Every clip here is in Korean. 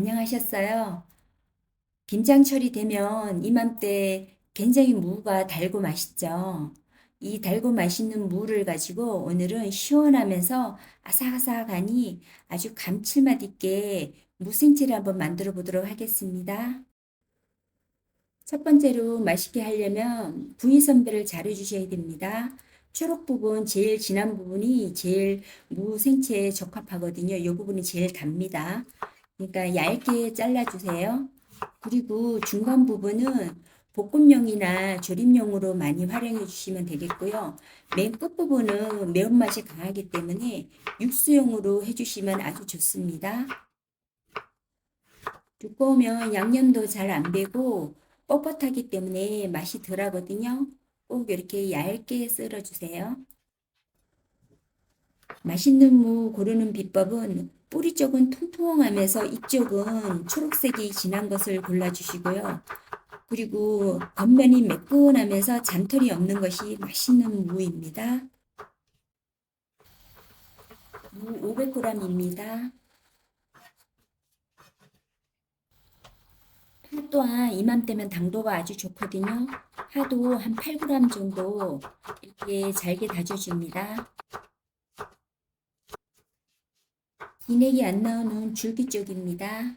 안녕하셨어요? 김장철이 되면 이맘때 굉장히 무가 달고 맛있죠. 이 달고 맛있는 무를 가지고 오늘은 시원하면서 아삭아삭하니 아주 감칠맛 있게 무생채를 한번 만들어 보도록 하겠습니다. 첫 번째로 맛있게 하려면 부위 선별을 잘 해주셔야 됩니다. 초록 부분, 제일 진한 부분이 제일 무생채에 적합하거든요. 이 부분이 제일 답니다. 그러니까 얇게 잘라주세요. 그리고 중간 부분은 볶음용이나 조림용으로 많이 활용해 주시면 되겠고요. 맨 끝부분은 매운맛이 강하기 때문에 육수용으로 해주시면 아주 좋습니다. 두꺼우면 양념도 잘 안 배고 뻣뻣하기 때문에 맛이 덜하거든요. 꼭 이렇게 얇게 썰어주세요. 맛있는 무 고르는 비법은 뿌리 쪽은 통통하면서 이쪽은 초록색이 진한 것을 골라주시고요. 그리고 겉면이 매끈하면서 잔털이 없는 것이 맛있는 무입니다. 무 500g입니다. 파 또한 이맘때면 당도가 아주 좋거든요. 파도 한 8g 정도 이렇게 잘게 다져줍니다. 기내기 안 나오는 줄기 쪽입니다.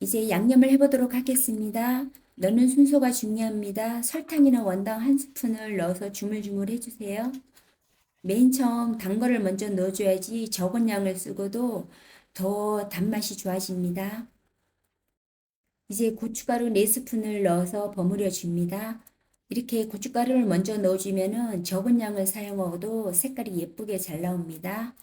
이제 양념을 해보도록 하겠습니다. 넣는 순서가 중요합니다. 설탕이나 원당 한 스푼을 넣어서 주물주물 해주세요. 맨 처음 단 거를 먼저 넣어줘야지 적은 양을 쓰고도 더 단맛이 좋아집니다. 이제 고춧가루 4스푼을 넣어서 버무려 줍니다. 이렇게 고춧가루를 먼저 넣어주면 적은 양을 사용하고도 색깔이 예쁘게 잘 나옵니다.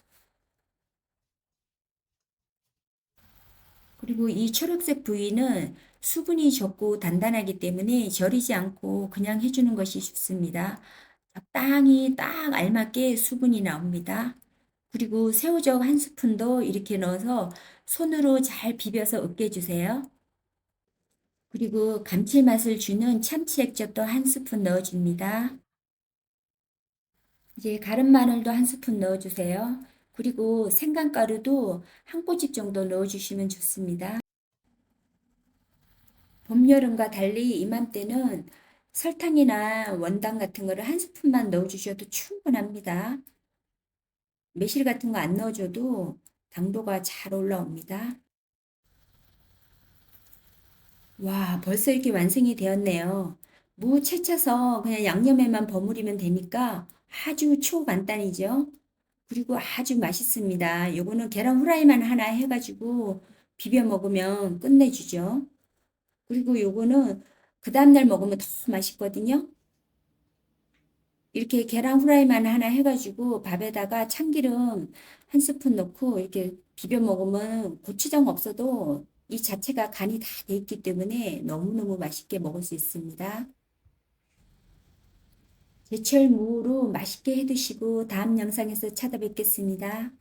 그리고 이 초록색 부위는 수분이 적고 단단하기 때문에 절이지 않고 그냥 해주는 것이 좋습니다. 적당히 딱 알맞게 수분이 나옵니다. 그리고 새우젓 한 스푼도 이렇게 넣어서 손으로 잘 비벼서 으깨주세요. 그리고 감칠맛을 주는 참치 액젓도 한 스푼 넣어줍니다. 이제 가른 마늘도 한 스푼 넣어주세요. 그리고 생강가루도 한 꼬집 정도 넣어주시면 좋습니다. 봄, 여름과 달리 이맘때는 설탕이나 원당 같은 거를 한 스푼만 넣어주셔도 충분합니다. 매실 같은 거 안 넣어줘도 당도가 잘 올라옵니다. 와, 벌써 이렇게 완성이 되었네요. 무 채쳐서 그냥 양념에만 버무리면 되니까 아주 초간단이죠. 그리고 아주 맛있습니다. 요거는 계란 후라이만 하나 해가지고 비벼 먹으면 끝내주죠. 그리고 요거는 그 다음날 먹으면 더 맛있거든요. 이렇게 계란 후라이만 하나 해가지고 밥에다가 참기름 한 스푼 넣고 이렇게 비벼 먹으면 고추장 없어도 이 자체가 간이 다 돼 있기 때문에 너무너무 맛있게 먹을 수 있습니다. 제철 무로 맛있게 해 드시고 다음 영상에서 찾아뵙겠습니다.